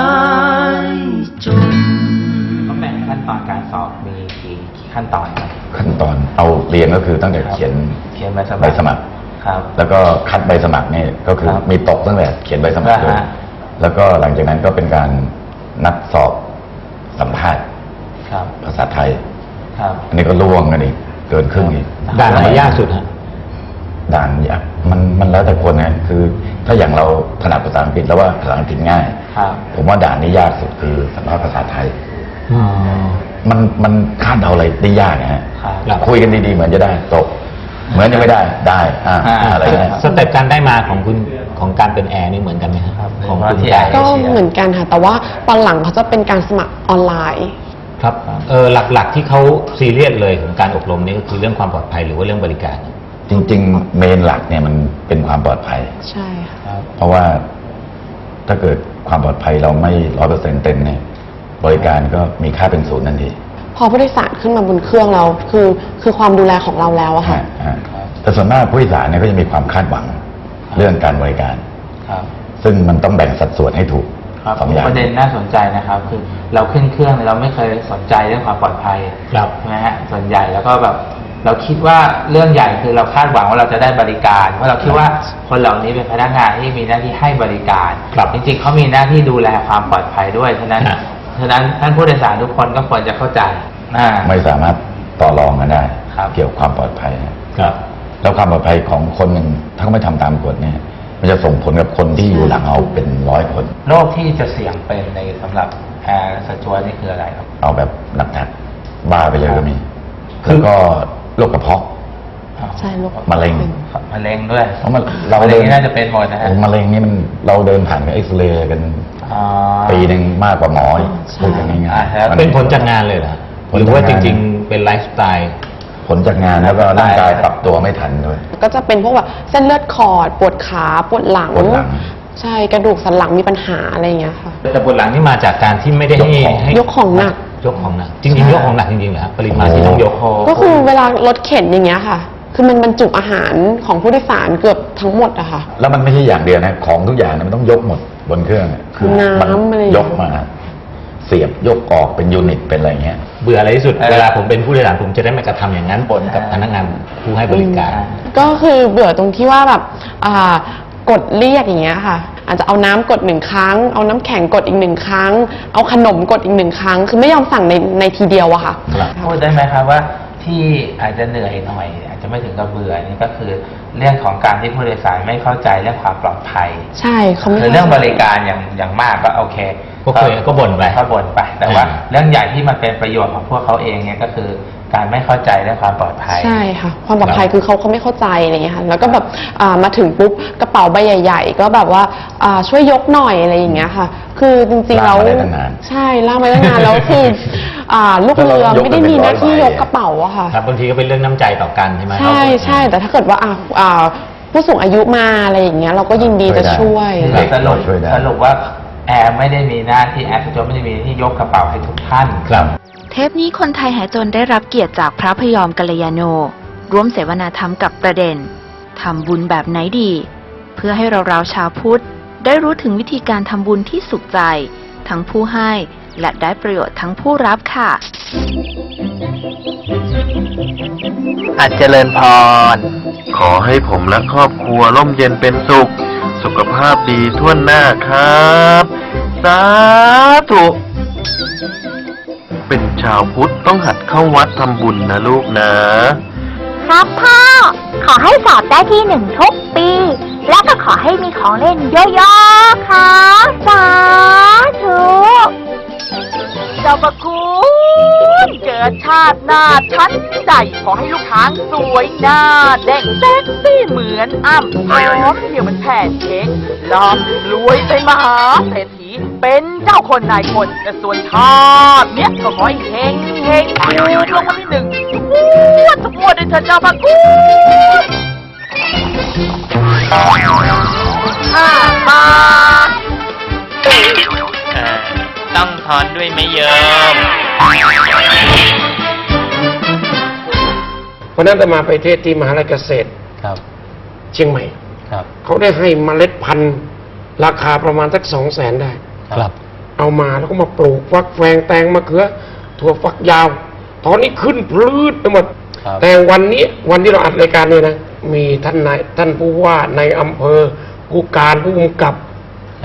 ายจนต้องแบ่งขั้นตอนการสอบมีกี่กี่ขั้นตอนครับขั้นตอนเอาเรียนก็คือตั้งแต่เขียนเขียนใบสมัครใบสมัครครับ แล้วก็คัดใบสมัครนี่ก็คือครับมีตกตั้งแต่เขียนใบสมัครเลยอ่าฮะแล้วก็หลังจากนั้นก็เป็นการนัดสอบสัมภาษณ์ครับภาษาไทยครับอันนี้ก็ล่วงกันอีกเกินครึ่งอีกด่านไหนยากสุดฮะด่านยากมันมันแล้วแต่คนนะคือ ถ้าอย่างเราถนัดภาษาอังกฤษแล้วว่าภาษาอังกฤษง่าย ครับ ผมว่าด่านนี้ยากสุดคือสัมภาษณ์ภาษาไทย อ๋อ มันมันคาดเดาอะไรได้ยากนะฮะครับครับคุยกันดีๆ เหมือนจะได้ตกเหมือนยังไม่ได้ได้อ่าอ่า อะไรเงี้ย สเต็ปการได้มาของคุณของการเป็นแอร์นี่เหมือนกันไหมครับ ของคุณที่กายแอร์ ก็เหมือนกันค่ะ แต่ว่าตอนหลังเขาจะเป็นการสมัครออนไลน์ ครับเออหลักๆที่เขาซีเรียสเลยของการอบรมนี่ก็คือเรื่องความปลอดภัยหรือว่าเรื่องบริการ จริง ๆ เมนหลักเนี่ยมันเป็นความปลอดภัย ใช่ค่ะ ครับ เพราะว่าถ้าเกิดความปลอดภัยเราไม่ร้อยเปอร์เซ็นต์เต็มเนี่ยบริการก็มีค่าเป็นศูนย์ทันทีพอผู้โดยสารขึ้นมาบนเครื่องเราคือคือความดูแลของเราแล้วอะค่ะ ฮะฮะแต่ส่วนมากผู้โดยสารเนี่ยก็จะมีความคาดหวังเรื่องการบริการ ครับ ซึ่งมันต้องแบ่งสัดส่วนให้ถูกครับสองอย่าง ประเด็นน่าสนใจนะครับ คือเราขึ้นเครื่องเนี่ยเราไม่เคยสนใจเรื่องความปลอดภัยครับใช่ไหมฮะส่วนใหญ่แล้วก็แบบ เราคิดว่าเรื่องใหญ่คือเราคาดหวังว่าเราจะได้บริการเพราะเราคิดว่าคนเหล่านี้เป็นพนักงานที่มีหน้าที่ให้บริการครับจริง ๆเขามีหน้าที่ดูแลความปลอดภัยด้วยฉะนั้นฮะฉะนั้นท่านผู้โดยสารทุกคนก็ควรจะเข้าใจอ่าไม่สามารถต่อรองกันได้ครับเกี่ยวกับความปลอดภัยฮะครับแล้วความปลอดภัยของคนหนึ่งถ้าเขาไม่ทำตามกฎเนี่ยมันจะส่งผลกับคนที่อยู่หลังเขาเป็นร้อยคนโรคที่จะเสี่ยงเป็นในสำหรับแอร์สจวตนี่คืออะไรครับ เอาแบบหนักๆบ้าไปเลยก็มีคือแล้วก็ โรคกระเพาะ ใช่ลูกมะเร็ง มะเร็งด้วยเพราะมันเรามะเร็เดิงนี่น่าจะเป็นหมดนะฮะ โอ้มะเร็งนี่มันเราเดินผ่านกับเอ็กซเรย์กันอ๋อปีหนึ่งมากกว่าหมออีกใช่ พูดกันง่ายอ่าแล้วๆมั เป็นผลจากงานเลยเหรอผลหรือว่าจากจงานริง ๆ เป็นไลฟ์สไตล์ ผลจากงานแล้วก็ร่างกายปรับตัวไม่ทันด้วย ก็จะเป็นพวกแบบเส้นเลือดขอด ปวดขาปวดหลัง ปวดหลัง ใช่กระดูกสันหลังมีปัญหาอะไรอย่างเงี้ยค่ะ แต่ปวดหลังนี่มาจากการที่ไม่ได้ให้ยกของ ให้ ยกของหนัก ยกของหนักจริงๆยกของหนักจริงๆเหรอครับปริมาณที่ต้องยกโอ้โหก็คือเวลารถเข็นอย่างเงี้ยค่ะ คือมันบรรจุอาหารของผู้โดยสารเกือบทั้งหมดอะค่ะ แล้วมันไม่ใช่อย่างเดียวนะของทุกอย่างเนี่ยมันต้องยกหมดบนเครื่องอะคือน้ำมันอะไร ยกมา เสียบยกออกเป็นยูนิตเป็นอะไรเงี้ย เบื่ออะไรที่สุด เออเวลาผมเป็นผู้โดยสารผมจะได้ไม่กระทำอย่างนั้นบนกับพนักงานผู้ให้บริการ ก็คือเบื่อตรงที่ว่าแบบอ่ากดเรียกอย่างเงี้ยค่ะ อาจจะเอาน้ำกดหนึ่งครั้ง เอาน้ำแข็งกดอีกหนึ่งครั้ง เอาขนมกดอีกหนึ่งครั้ง คือไม่ยอมสั่งในในทีเดียวอะค่ะครับพูดได้ไหมครับว่าที่อาจจะเหนื่อยหน่อย อาจจะไม่ถึงกับเบื่อนี่ก็คือเรื่องของการที่ผู้โดยสารไม่เข้าใจเรื่องความปลอดภัย ใช่เขาไม่คือเรื่องบข้าใจริการอย่างอย่างมากก็โอเคก็เคยก็บ่นไปก็บ่นไป แต่ว่าอ่าเรื่องใหญ่ที่มันเป็นประโยชน์ของพวกเขาเองเนี่ยก็คือ การไม่เข้าใจเรื่องความปลอดภัย ใช่ค่ะ ความปลอดภัยครับคือเขาเขาไม่เข้าใจอะไรอย่างเงี้ยค่ะแล้วก็แบบอ่ามาถึงปุ๊บกระเป๋าใบใหญ่ ๆ ก็แบบว่าอ่าช่วยยกหน่อยอะไรอย่างเงี้ยค่ะ คือจริงๆแล้วลากมาได้ตั้งนาน ใช่ลากมาได้ตั้งนานแล้วคืออ่าลูกเรือก็เรายกไม่ได้มีหน้าที่เป็นร้ยอยกใบกระเป๋าอะค่ะ ครับบางทีก็เป็นเรื่องน้ำใจต่อกันใช่ไหมใช่ใช่แต่ถ้าเกิดว่าอ่าอ่าผู้สูงอายุมาอะไรอย่างเงี้ยเราก็ยินดีจะช่วย ช่วยได้ สรุปช่วยได้ สรุปว่าแอร์ไม่ได้มีหน้าที่แอร์สจวตไม่ได้มีหน้าที่ยกกระเป๋าให้ทุกท่าน ครับ เทปนี้คนไทยหายจนได้รับเกียรติจากพระพยอมกัลยาโน ร่วมเสวนาธรรมกับประเด็นทำบุญแบบไหนดี เพื่อให้เราๆชาวพุทธ ได้รู้ถึงวิธีการทำบุญที่สุขใจ ทั้งผู้ให้และได้ประโยชน์ทั้งผู้รับค่ะอาจเจริญพร ขอให้ผมและครอบครัวร่มเย็นเป็นสุข สุขภาพดีทั่วหน้าครับ สาธุ เป็นชาวพุทธต้องหัดเข้าวัดทำบุญนะลูกนะ ครับพ่อ ขอให้สอบได้ที่หนึ่งทุกปี และก็ขอให้มีของเล่นเยอะๆค่ะสาธุเจ้าประคุณเกิดชาติหน้าชั้นใดขอให้ลูกช้างสวยหน้าเด็กเซ็กซี่เหมือนอ้ำพร้อมเดียวมันแผ่นเค้กลำรวยเป็นมหาเศรษฐี เป็นเจ้าคนนายคน แต่ส่วนชาติเนี้ยก็ขอให้เฮงเฮงถูกรางวัลที่หนึ่งทุกงวดทุกงวดเลยเถิดเจ้าพระคุณห้าบาทต้องทอนด้วยไหมโยมวันนั้นอาตมาไปเทศที่มหาลัยเกษตรครับ เชียงใหม่ ครับ เขาได้ให้เมล็ดพันธุ์ ราคาประมาณสักสองแสนได้ ครับ เอามาแล้วก็มาปลูกฟักแฟงแตงมะเขือถั่วฝักยาว ตอนนี้ขึ้นพลืดไปหมด ครับ แต่วันนี้วันที่เราอัดรายการเนี่ยนะ มีท่านนายท่านผู้ว่าในอำเภอ ผู้การผู้กำกับ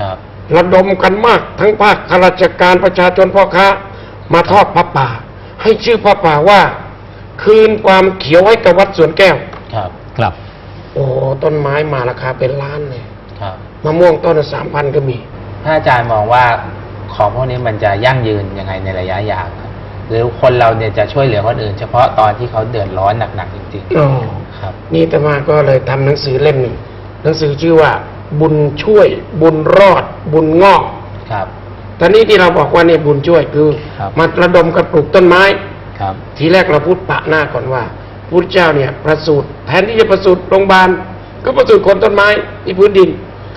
ครับ ระดมกันมากทั้งภาคข้าราชการประชาชนพ่อค้า มาทอดพระป่า ให้ชื่อพระป่าว่า คืนความเขียวให้กับวัดสวนแก้ว ครับ ครับ โอ้ต้นไม้มาราคาเป็นล้านเลยครับ มะม่วงต้นสามพันก็มี ถ้าอาจารย์มองว่าของพวกนี้มันจะยั่งยืนยังไงในระยะยาวครับหรือคนเราเนี่ยจะช่วยเหลือคนอื่น เฉพาะตอนที่เขาเดือดร้อนหนักๆจริงอ๋อ ๆครับ นี่แต่มาก็เลยทำหนังสือเล่มหนึ่งหนังสือชื่อว่า บุญช่วย บุญรอด บุญงอก ครับ ตอนนี้ที่เราบอกว่าเนี่ยบุญช่วยคือครับ มาระดมกันปลูกต้นไม้ ครับ ทีแรกเราพูดปะหน้าก่อนว่าพุทธเจ้าเนี่ยประสูติแทนที่จะประสูติโรงพยาบาลก็ประสูติคนต้นไม้ที่พื้นดิน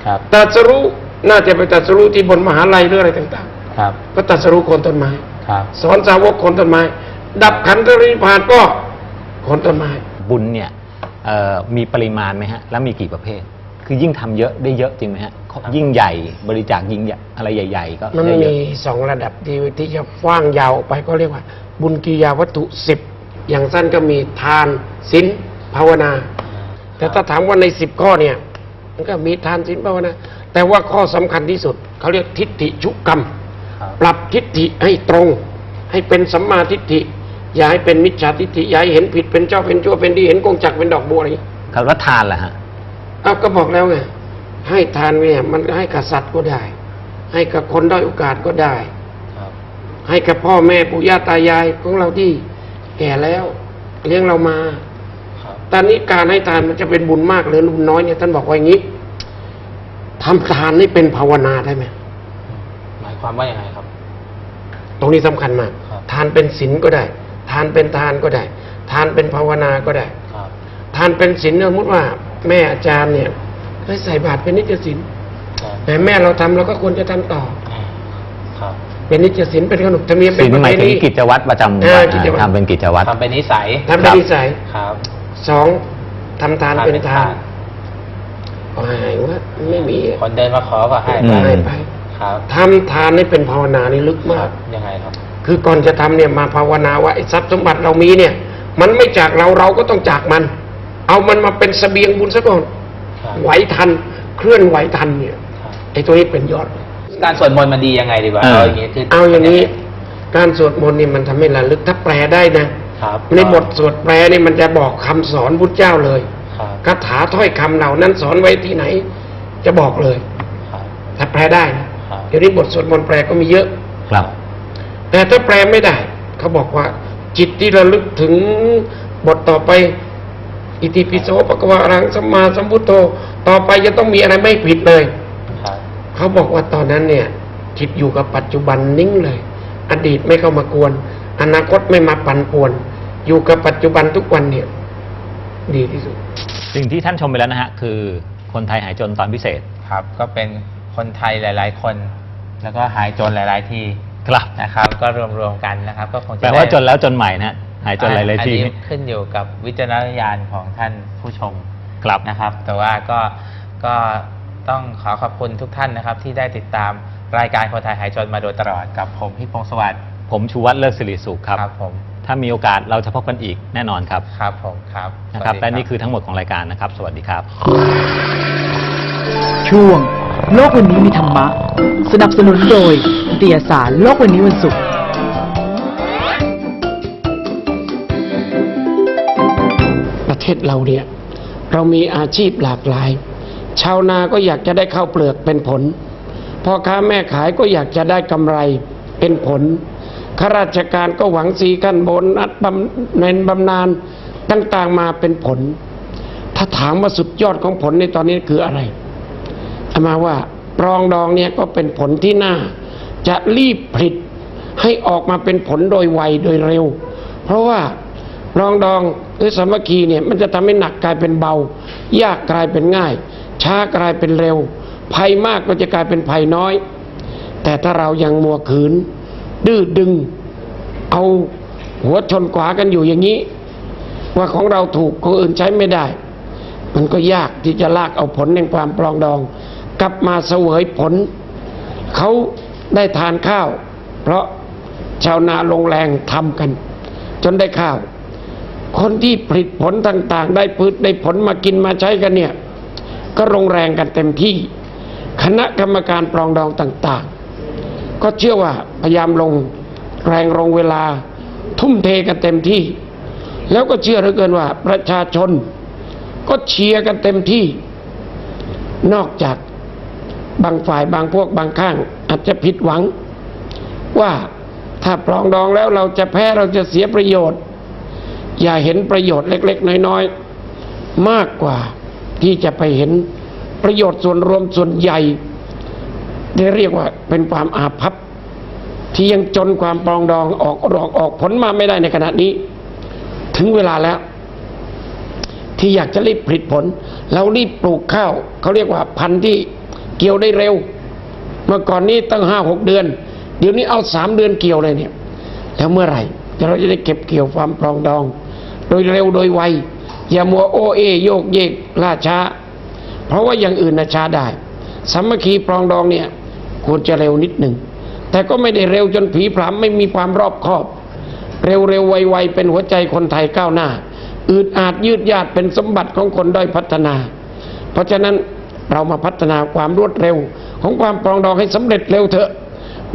ครับตรัสรู้น่าจะไปตรัสรู้ที่บนมหาลัยหรืออะไรต่างครับๆก็ตรัสรู้คนต้นไม้ครับสอนสาวกคนต้นไม้ ดับขันธริพานก็คนต้นไม้ บุญเนี่ยเอ่อมีปริมาณไหมฮะ แล้วมีกี่ประเภท คือยิ่งทำเยอะได้เยอะจริงไหมฮะ ยิ่งใหญ่บริจาคยิ่งใหญ่อะไรใหญ่ ๆ ก็มันได้เยมีอะ สองระดับที่ที่จะฟ้างยาวออกไปก็เรียกว่า บุญกิริยาวัตถุสิบอย่างสั้นก็มีทานศีลภาวนา แต่ถ้าถามว่าในสิบข้อเนี่ยมัน ก็มีทานศีลภาวนาแต่ว่าข้อสำคัญที่สุดเขาเรียกทิฏฐิชุกรรมครับปรับทิฏฐิให้ตรง ให้เป็นสัมมาทิฏฐิ อย่าให้เป็นมิจฉาทิฏฐิอย่าให้เห็นผิดเป็นเจ้าเป็นชั่วเป็นดีเห็นกงจักรเป็นดอกบัวอะไรอย่างนี้ครับแล้วทานล่ะฮะอ้าวก็บอกแล้วไงให้ทานเนี่ยมันให้กับสัตว์ก็ได้ ให้กับคนด้อยโอกาสก็ได้ครับให้กับพ่อแม่ปู่ย่าตายายของเราที่แก่แล้ว เลี้ยงเรามาครับ ตอนนี้การให้ทานมันจะเป็นบุญมากหรือบุญน้อยเนี่ยท่านบอกว่าอย่างนี้ทำทานนี่เป็นภาวนาได้ไหมหมายความว่ายังไงครับ ตรงนี้สำคัญมากครับทานเป็นศีลก็ได้ ทานเป็นทานก็ได้ ทานเป็นภาวนาก็ได้ครับทานเป็นศีลสมมติว่า แม่อาจารย์เนี่ยเคยใส่บาตรเป็นนิจศีลครับแต่แม่เราทำเราก็ควรจะทำต่อครับเป็นนิจศีลเป็นขนบธรรมเนียมเป็ศีนลประหเพมายถึงณีกิจวัตรประจำเอวัอนกิจวัตรทำเป็นกิจวัตรทำเป็นนิสัยทำเป็นนิสัยครับ สองทำทานเป็นทานทก็ให้ว่าไม่มีคนเดินมาขอก็ให้อืไปมให้ไปครับทำทานนี่เป็นภาวนานี่ลึกคมารักบยังไงครับ คือก่อนจะทำเนี่ยมาภาวนาว่าไอ้ทรัพย์สมบัติเรามีเนี่ย มันไม่จากเราเราก็ต้องจากมัน เอามันมาเป็นเสบียงบุญซะก่อนครับไหวทันเคลื่อนไหวทันเนี่ยครับไอ้ตัวนี้เป็นยอด การสวดมนต์มันดียังไงดีกว่าเออเอาอย่างนี้คือเอาอย่างนี้ การสวดมนต์นี่มันทำให้ระลึกถ้าแปลได้นะ ครับในบทสวดแปลนี่มันจะบอกคำสอนพุทธเจ้าเลยครับคาถาถ้อยคำเหล่านั้นสอนไว้ที่ไหน จะบอกเลยครับถ้าแปลได้นะครับเดี๋ยวนี้บทสวดมนต์แปลก็มีเยอะครับ แต่ถ้าแปลไม่ได้ เขาบอกว่า จิตที่ระลึกถึงบทต่อไป อิติปิโสปะกวาอรังสัมมาสัมพุทโธต่อไปจะต้องมีอะไรไม่ผิดเลยครับเขาบอกว่าตอนนั้นเนี่ย จิตอยู่กับปัจจุบันนิ่งเลย อดีตไม่เข้ามากวน อนาคตไม่มาปั่นป่วน อยู่กับปัจจุบันทุกวันเนี่ย ดีที่สุด สิ่งที่ท่านชมไปแล้วนะฮะ คือคนไทยหายจนตอนพิเศษ ครับ ก็เป็นคนไทยหลาย ๆ คน แล้วก็หายจนหลาย ๆ ที่ครับนะครับ ก็รวมๆกันนะครับ ก็คงจะแปลว่าได้จนแล้วจนใหม่นะฮะหายจนหลายอัๆทีนี้ขึ้นอยู่กับวิจารณญาณของท่านผู้ชมครับนะครับ แต่ว่าก็ก็ต้องขอขอบคุณทุกท่านนะครับ ที่ได้ติดตามรายการคนไทยหายจนมาโดยตลอดกับผมพี่พงศ์สวัสดิ์ผมชูวัฒน์เลิศสิริสุขครับ ครับผม ถ้ามีโอกาสเราจะพบกันอีกแน่นอนครับครับผมครับนะครับสวัสดีและนี่คือทั้งหมดของรายการนะครับ สวัสดีครับ ช่วง โลกวันนี้มีธรรมะ สนับสนุนโดยนิตยสารโลกวันนี้วันศุกร์ ประเทศเราเนี่ยเรามีอาชีพหลากหลาย ชาวนาก็อยากจะได้ข้าวเปลือกเป็นผลพ่อค้าแม่ขายก็อยากจะได้กำไรเป็นผล ข้าราชการก็หวังสีขั้นบนนัดบำเนนบำนาญต่างๆมาเป็นผล ถ้าถามว่าสุดยอดของผลในตอนนี้คืออะไรอามาว่าปรองดองเนี่ยก็เป็นผลที่น่า จะรีบผลิตให้ออกมาเป็นผลโดยไวโดยเร็ว เพราะว่าปรองดองหรือสามัคคีเนี่ยมันจะทำให้หนักกลายเป็นเบา ยากกลายเป็นง่าย ช้ากลายเป็นเร็ว ภัยมากก็จะกลายเป็นภัยน้อย แต่ถ้าเรายังมัวขืน ดื้อดึง เอาหัวชนขวากันอยู่อย่างนี้ ว่าของเราถูกคนอื่นใช้ไม่ได้ มันก็ยากที่จะลากเอาผลแห่งความปรองดอง กลับมาเสวยผล เขาได้ทานข้าว เพราะชาวนาลงแรงทำกัน จนได้ข้าว คนที่ผลิตผลต่าง ๆ ได้พืชได้ผลมากินมาใช้กันเนี่ย ก็ลงแรงกันเต็มที่ คณะกรรมการปรองดองต่างๆ ก็เชื่อว่าพยายามลงแรงลงเวลา ทุ่มเทกันเต็มที่ แล้วก็เชื่อเหลือเกินว่า ประชาชน ก็เชียร์กันเต็มที่ นอกจากบางฝ่ายบางพวกบางข้าง อาจจะผิดหวัง ว่าถ้าปรองดองแล้วเราจะแพ้เราจะเสียประโยชน์ อย่าเห็นประโยชน์เล็ก ๆ น้อย ๆ มากกว่าที่จะไปเห็นประโยชน์ส่วนรวมส่วนใหญ่ ได้เรียกว่าเป็นความอาภัพที่ยังจนความปรองดองออกออกออกผลมาไม่ได้ในขณะนี้ ถึงเวลาแล้ว ที่อยากจะรีบผลิตผล เรารีบปลูกข้าวเขาเรียกว่าพันธุ์ที่เกี่ยวได้เร็ว เมื่อก่อนนี้ตั้งห้าหกเดือน เดี๋ยวนี้เอาสามเดือนเกี่ยวเลยเนี่ย แล้วเมื่อไหร่เราจะได้เก็บเกี่ยวความปรองดอง โดยเร็วโดยไวอย่ามัวโอเอโยกเยกล่าช้า เพราะว่าอย่างอื่นนะช้าได้สามัคคีปรองดองเนี่ย ควรจะเร็วนิดหนึ่ง แต่ก็ไม่ได้เร็วจนผีผลามไม่มีความรอบคอบ เร็วเร็วไวไวเป็นหัวใจคนไทยก้าวหน้า อืดอาดยืดยาดเป็นสมบัติของคนด้อยพัฒนา เพราะฉะนั้นเรามาพัฒนาความรวดเร็ว ของความปรองดองให้สำเร็จเร็วเถอะ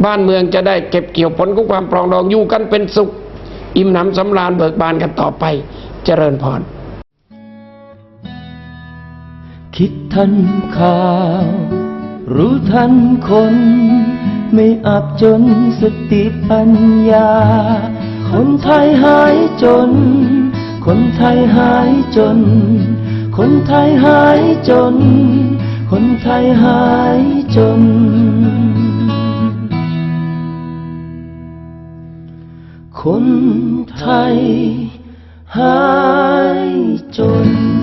บ้านเมืองจะได้เก็บเกี่ยวผลของความปรองดองอยู่กันเป็นสุข อิ่มหนำสำราญเบิกบานกันต่อไป เจริญพรคิดทันข่าว รู้ทันคน ไม่อับจนสติปัญญา คนไทยหายจน คนไทยหายจน คนไทยหายจน คนไทยหายจน คนไทยหายจน